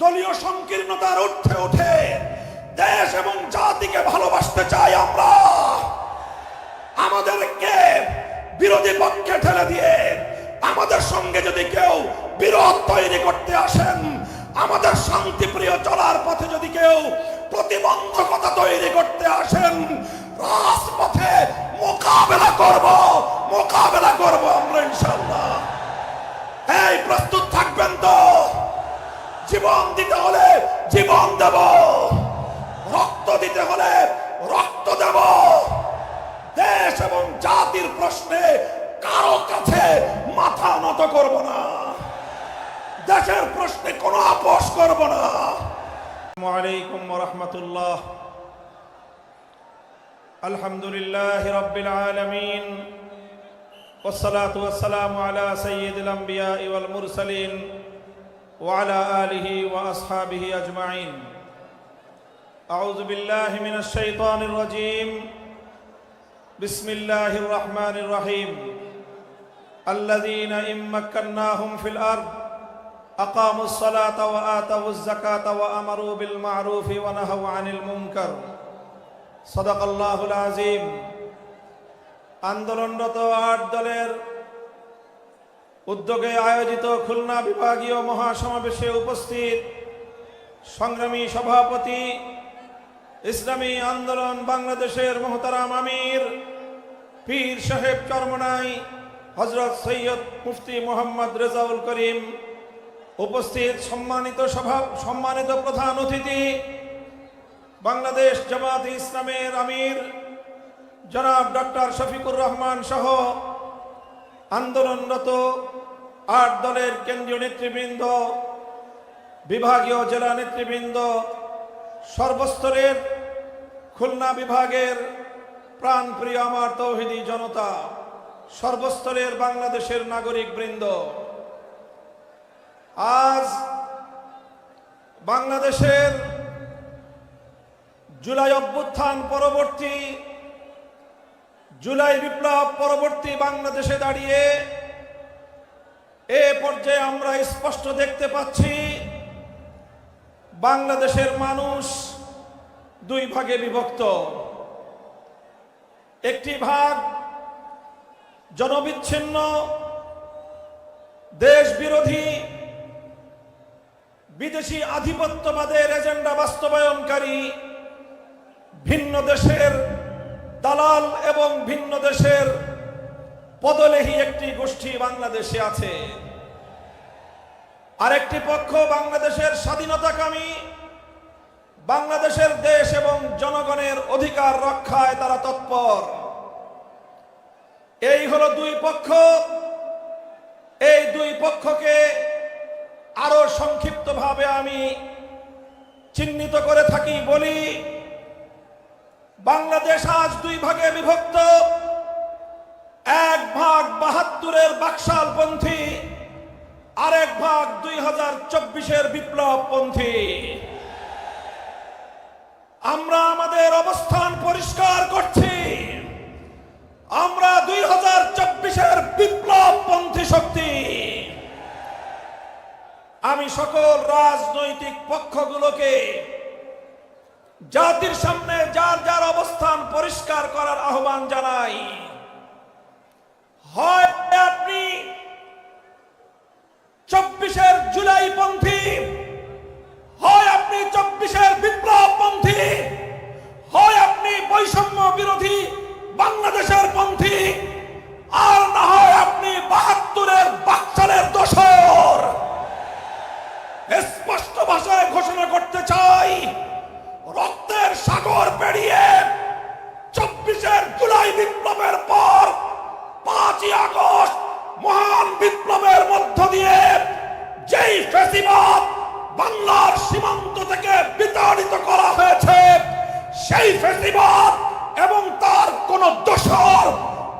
দলীয় সংকীর্ণতার ঊর্ধ্বে উঠে দেশ এবং জাতিকে ভালোবাসতে চাই আমরা। আমাদেরকে বিরোধী পক্ষে ঠেলে দিয়ে আমাদের সঙ্গে যদি কেউ বিরোধ তৈরি করতে আসেন, আমাদের শান্তিপ্রিয় চলার পথে যদি কেউ প্রতিবন্ধকতা তৈরি করতে আসেন, রাজপথে মোকাবেলা করব মোকাবেলা করব আমরা ইনশাল্লাহ জীবন দিতে হলে জীবন দেব রক্ত দিতে হলে রক্ত দেব দেশ এবং জাতির প্রশ্নে কারো কাছে মাথা নত করব না দেশের প্রশ্নে কোনো আপোষ করব না السلام عليكم ورحمة الله الحمد لله رب العالمين والصلاة والسلام على سيد الأنبياء والمرسلين وعلى آله وأصحابه أجمعين أعوذ بالله من الشيطان الرجيم بسم الله الرحمن الرحيم الذين إن مكناهم في الأرض أقاموا الصلاة وآتوا الزكاة وأمروا بالمعروف ونهوا عن المنكر صدق الله العظيم আন্দোলনরত আট দলের উদ্যোগে আয়োজিত খুলনা বিভাগীয় মহাসমাবেশে উপস্থিত সংগ্রামী সভাপতি, ইসলামী আন্দোলন বাংলাদেশের মোহতারাম আমির, পীর সাহেব চরমনাই হজরত সৈয়দ মুফতি মোহাম্মদ রেজাউল করিম, উপস্থিত সম্মানিত সভা, সম্মানিত প্রধান অতিথি, বাংলাদেশ জামাত ইসলামের আমির জনাব ডক্টর শফিকুর রহমান সহ আন্দোলনরত আট দলের কেন্দ্রীয় নেতৃবৃন্দ, বিভাগীয় জেলা নেতৃবৃন্দ, সর্বস্তরের খুলনা বিভাগের প্রাণপ্রিয় আমার তৌহিদি জনতা, সর্বস্তরের বাংলাদেশের নাগরিক বৃন্দ। আজ বাংলাদেশের জুলাই অভ্যুত্থান পরবর্তী, জুলাই বিপ্লব পরবর্তী বাংলাদেশে দাঁড়িয়ে এ পর্যায়ে আমরা স্পষ্ট দেখতে পাচ্ছি, বাংলাদেশের মানুষ দুই ভাগে বিভক্ত। একটি ভাগ জনবিচ্ছিন্ন দেশ বিরোধী বিদেশি আধিপত্যবাদের এজেন্ডা বাস্তবায়নকারী, ভিন্ন দেশের দালাল এবং ভিন্ন দেশের পদলেহী একটি গোষ্ঠী বাংলাদেশে আছে। আরেকটি পক্ষ বাংলাদেশের স্বাধীনতাকামী, বাংলাদেশের দেশ এবং জনগণের অধিকার রক্ষায় তারা তৎপর। এই হলো দুই পক্ষ। এই দুই পক্ষকে আরও সংক্ষিপ্তভাবে আমি চিহ্নিত করে থাকি, বলি, বাংলাদেশ আজ দুই ভাগে বিভক্ত। এক ভাগ বাহাত্তরের বাকশালপন্থী আরেক ভাগ দুই হাজার চব্বিশের বিপ্লবপন্থী আমরা আমাদের অবস্থান পরিষ্কার করছি। আমরা দুই হাজার চব্বিশের বিপ্লবপন্থী শক্তি। আমি সকল রাজনৈতিক পক্ষগুলোকে জাতির সামনে যার যার অবস্থান পরিষ্কার করার আহ্বান জানাই। হয় আপনি সীমান্ত থেকে বিতাড়িত করা হয়েছে। সেই ফেসিবাদ এবং তার কোন দোষর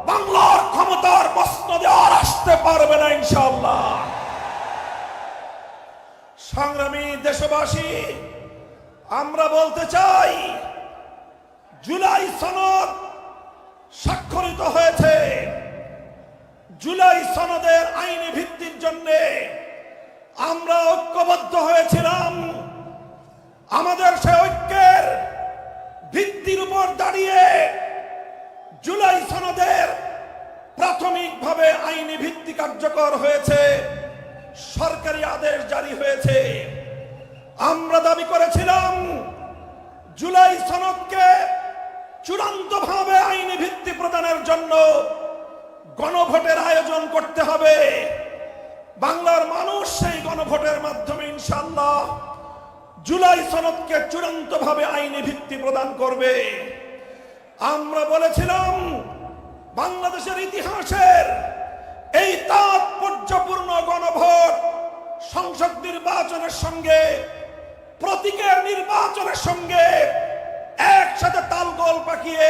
বাংলার ক্ষমতার মসনদে আর আসতে পারবে না ইনশাল্লাহ সংগ্রামী দেশবাসী, আমরা বলতে চাই, জুলাই সনদ স্বাক্ষরিত হয়েছে। জুলাই সনদের আইনি ভিত্তির জন্য আমরা ঐক্যবদ্ধ হয়েছিলাম। আমাদের সে ঐক্যের ভিত্তির উপর দাঁড়িয়ে জুলাই সনদের প্রাথমিকভাবে আইনি ভিত্তি কার্যকর হয়েছে, সরকারি আদেশ জারি হয়েছে। আমরা দাবি করেছিলাম, জুলাই সনদকে চূড়ান্তভাবে আইনি ভিত্তি প্রদানের জন্য গণভোটের আয়োজন করতে হবে। বাংলার মানুষ সেই গণভোটের মাধ্যমে ইনশাল্লাহ জুলাই সনদকে চূড়ান্তভাবে আইনি ভিত্তি প্রদান করবে। আমরা বলেছিলাম, বাংলাদেশের ইতিহাসের এই তাৎপর্যপূর্ণ গণভোট সংসদ নির্বাচনের সঙ্গে, প্রতীকের নির্বাচনের সঙ্গে একসাথে তালগোল পাকিয়ে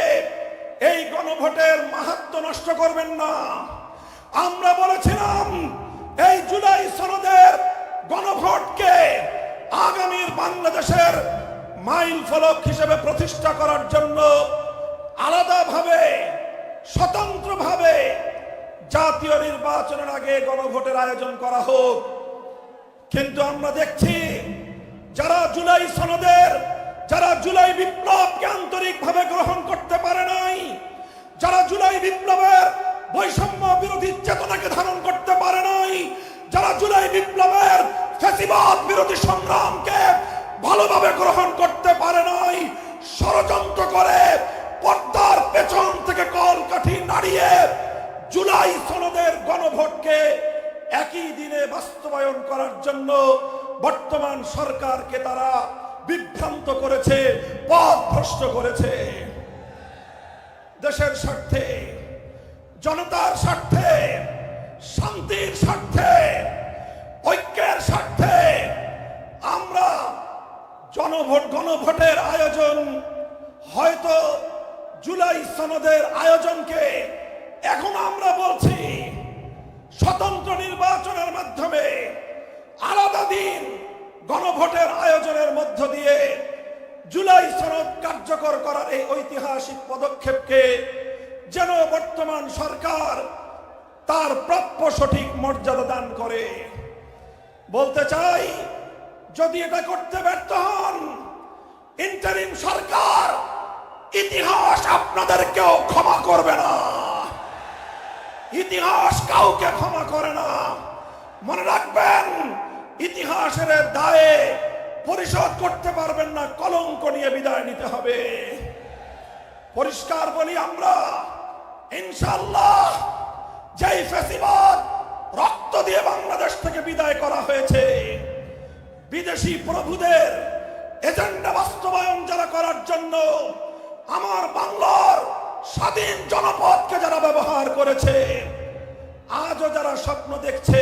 এই গণভোটের মাহাত্ম নষ্ট করবেন না। আমরা বলেছিলাম এই জুলাই সনদের গণভোটকে আগামীর বাংলাদেশের মাইল ফলক হিসেবে প্রতিষ্ঠা করার জন্য আলাদাভাবে, স্বতন্ত্রভাবে জাতীয় নির্বাচনের আগে গণভোটের আয়োজন করা হোক। কিন্তু আমরা দেখছি যারা জুলাই সনদের, যারা জুলাই বিপ্লবকে আন্তরিকভাবে গ্রহণ করতে পারে নাই, যারা জুলাই বিপ্লবের বৈষম্য বিরোধী চেতনাকে ধারণ করতে পারে নাই। যারা জুলাই বিপ্লবের ফ্যাসিবাদ বিরোধী সংগ্রামকে ভালোভাবে গ্রহণ করতে পারে নাই, ষড়যন্ত্র করে পর্দার পেছন থেকে কলকাঠি নাড়িয়ে জুলাই সনদের গণভোটকে একই দিনে বাস্তবায়ন করার জন্য বর্তমান সরকারকে তারা বিভ্রান্ত করেছে পথ ভ্রষ্ট করেছে। দেশের স্বার্থে জনতার স্বার্থে, শান্তির স্বার্থে, ঐক্যের স্বার্থে আমরা জনভোট, গণভোটের আয়োজন হয়তো জুলাই সনদের আয়োজনকে এখন আমরা বলছি স্বতন্ত্র নির্বাচনের মাধ্যমে আলাদা দিন গণভোটের আয়োজনের মধ্য দিয়ে জুলাই সনদ কার্যকর করার এই ঐতিহাসিক পদক্ষেপকে যেন বর্তমান সরকার তার প্রাপ্য সঠিক মর্যাদা দান করে। বলতে চাই, যদি এটা করতে ব্যর্থ হন ইন্টারিম সরকার ইতিহাস আপনাদেরকেও ক্ষমা করবে না। ইতিহাস কাউকে ক্ষমা করে না। মনে রাখবেন, ইতিহাসের দায়ে পরিশোধ করতে পারবেন না, কলঙ্ক নিয়ে বিদায় নিতে হবে। পরিষ্কার বলি আমরা ইনশাল্লাহ যেই ফেসিবাদ রক্ত দিয়ে বাংলাদেশ থেকে বিদায় করা হয়েছে, বিদেশি প্রভুদের এজেন্ডা বাস্তবায়ন যারা করার জন্য আমার বাংলার স্বাধীন জনপদকে যারা ব্যবহার করেছে, আজও যারা স্বপ্ন দেখছে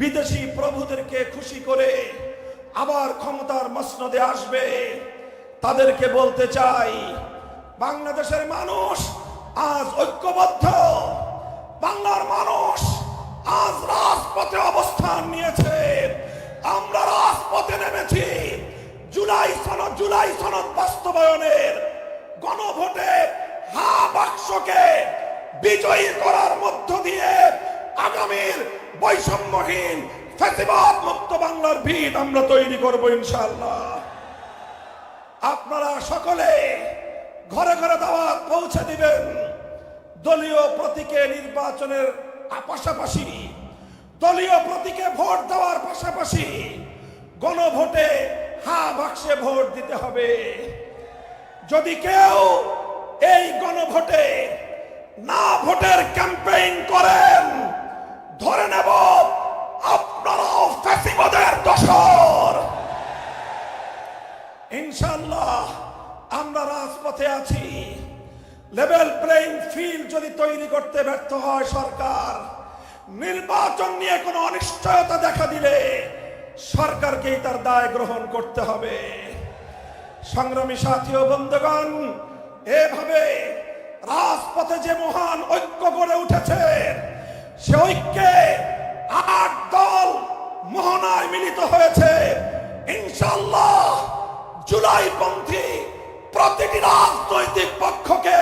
বিদেশি প্রভুদেরকে খুশি করে আবার ক্ষমতার মসনদে আসবে, তাদেরকে বলতে চাই, বাংলাদেশের মানুষ আজ ঐক্যবদ্ধ। বাংলার মানুষ আজ রাজপথে অবস্থান নিয়েছে। আমরা রাজপথে নেমেছি। জুলাই সনদ জুলাই সনদ বাস্তবায়নের গণভোটে হা বাক্সকে বিজয়ী করার মধ্য দিয়ে আগামীর বৈষম্যহীন ফেসিবাদ মুক্ত বাংলার ভিত আমরা তৈরি করব ইনশাল্লাহ আপনারা সকলে ঘরে ঘরে দাওয়াত পৌঁছে দিবেন। দলীয় প্রতীকে নির্বাচনের পাশাপাশি, দলীয় প্রতীকে ভোট দেওয়ার পাশাপাশি গণভোটে হা বাক্সে ভোট দিতে হবে। যদি কেউ এই গণভোটে না ভোটের ক্যাম্পেইন করেন, ধরে নেব আপনারাও ফ্যাসিবাদের দশর ইনশাল্লাহ আমরা রাজপথে আছি। লেভেল প্লেইং ফিল্ড যদি তৈরি করতে ব্যর্থ হয় সরকার, নির্বাচন নিয়ে কোনো অনিশ্চয়তা দেখা দিলে সরকারকেই তার দায় গ্রহণ করতে হবে। সংগ্রামী সাথী ও বন্ধুগণ, এভাবে রাজপথে যে মহান ঐক্য গড়ে উঠেছে, সে ঐক্যে আট দল মোহনায় মিলিত হয়েছে। ইনশাল্লাহ জুলাই পন্থী প্রতিটি রাজনৈতিক পক্ষকে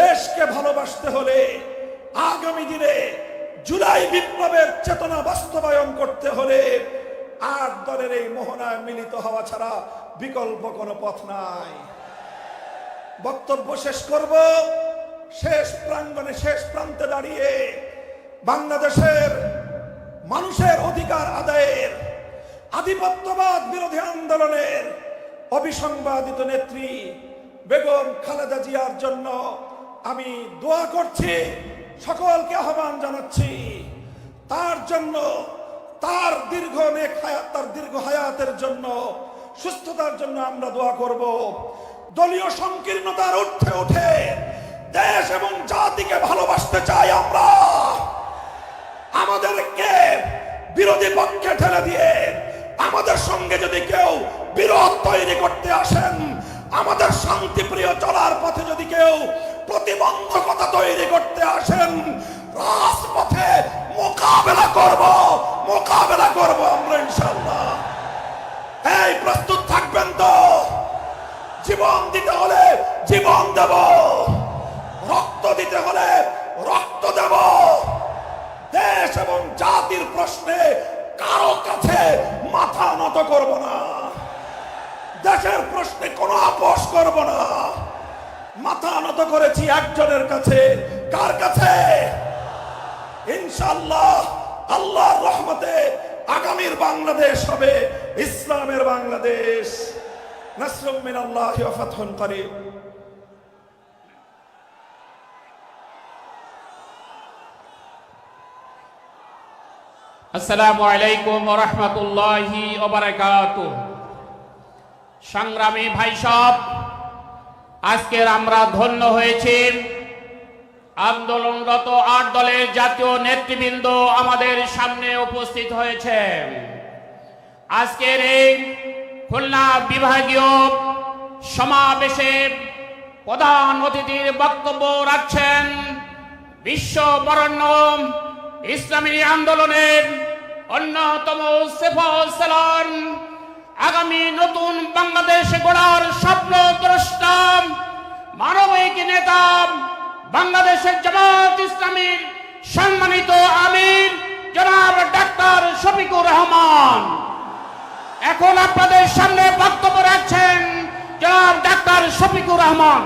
দেশকে ভালোবাসতে হলে আগামী দিনে জুলাই বিপ্লবের চেতনা বাস্তবায়ন করতে হলে আট দলের এই মোহনায় মিলিত হওয়া ছাড়া বিকল্প কোনো পথ নাই। বক্তব্য শেষ করব। শেষ প্রাঙ্গনে শেষ প্রান্তে দাঁড়িয়ে বাংলাদেশের মানুষের অধিকার আদায়ের, আধিপত্যবাদ বিরোধী আন্দোলনের অবিসংবাদিত নেত্রী বেগম খালেদা জিয়ার জন্য আমি দোয়া করছি, সকলকে আহ্বান জানাচ্ছি। তার জন্য, তার দীর্ঘ নেক হায়াত, তার দীর্ঘ হায়াতের জন্য, সুস্থতার জন্য আমরা দোয়া করব। দলীয় সংকীর্ণতার উঠে উঠে দেশ এবং জাতিকে ভালোবাসতে চাই আমরা। আমাদেরকে বিরোধী পক্ষে ঠেলে দিয়ে আমাদের সঙ্গে যদি কেউ বিরোধ তৈরি করতে আসেন, আমাদের শান্তিপ্রিয় চলার পথে যদি কেউ প্রতিবন্ধকতা তৈরি করতে আসেন, রাজপথে মোকাবেলা করব মোকাবেলা করব আমরা ইনশাল্লাহ এই প্রস্তুত থাকবেন তো? জীবন দিতে হলে জীবন দেব, রক্ত দিতে হলে রক্ত দেব। দেশ এবং জাতির প্রশ্নে কারও কাছে মাথা নত করব না। দেশের প্রশ্নে কোনো আপোষ করব না। মাথা নত করেছি একজনের কাছে। কার কাছে? ইনশাল্লাহ আল্লাহর রহমতে আগামীর বাংলাদেশ হবে, ইসলামের বাংলাদেশ। নাসরুম মিনাল্লাহি ওয়া ফাতহুন করিম। আসসালামু আলাইকুম রহমতুল্লাহি সংগ্রামী ভাই সব, আজকের আমরা ধন্য হয়েছি। আন্দোলনরত আট দলের জাতীয় নেতৃবৃন্দ আমাদের সামনে উপস্থিত হয়েছে আজকের এই খুলনা বিভাগীয় সমাবেশে প্রধান অতিথির বক্তব্য রাখছেন বিশ্ব বরণ্য ইসলামী আন্দোলনের অন্যতম আগামী নতুন বাংলাদেশ গড়ার স্বপ্ন, দ্রষ্টা, মানবিক নেতা, বাংলাদেশের জামাত ইসলামীর সম্মানিত আমির, জনাব ডাক্তার শফিকুর রহমান। এখন আপনাদের সামনে বক্তব্য রাখছেন জনাব ডাক্তার শফিকুর রহমান।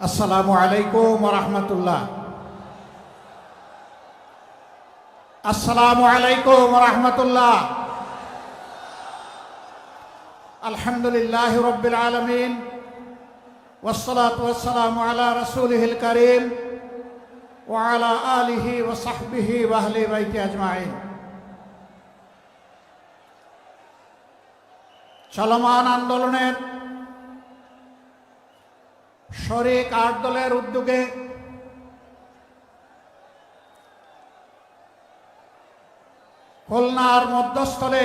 আসসালামু আলাইকুম রহমতুল্লাহ আসসালামু আলাইকুম রহমতুল্লাহ আলহামদুলিল্লাহ রব্বিল আলমিন والصلاة والسلام على رسوله الكريم وعلى آله وصحبه وأهل بيته أجمعين চলমান আন্দোলনের শরিক আট দলের উদ্যোগে খুলনার মধ্যস্থলে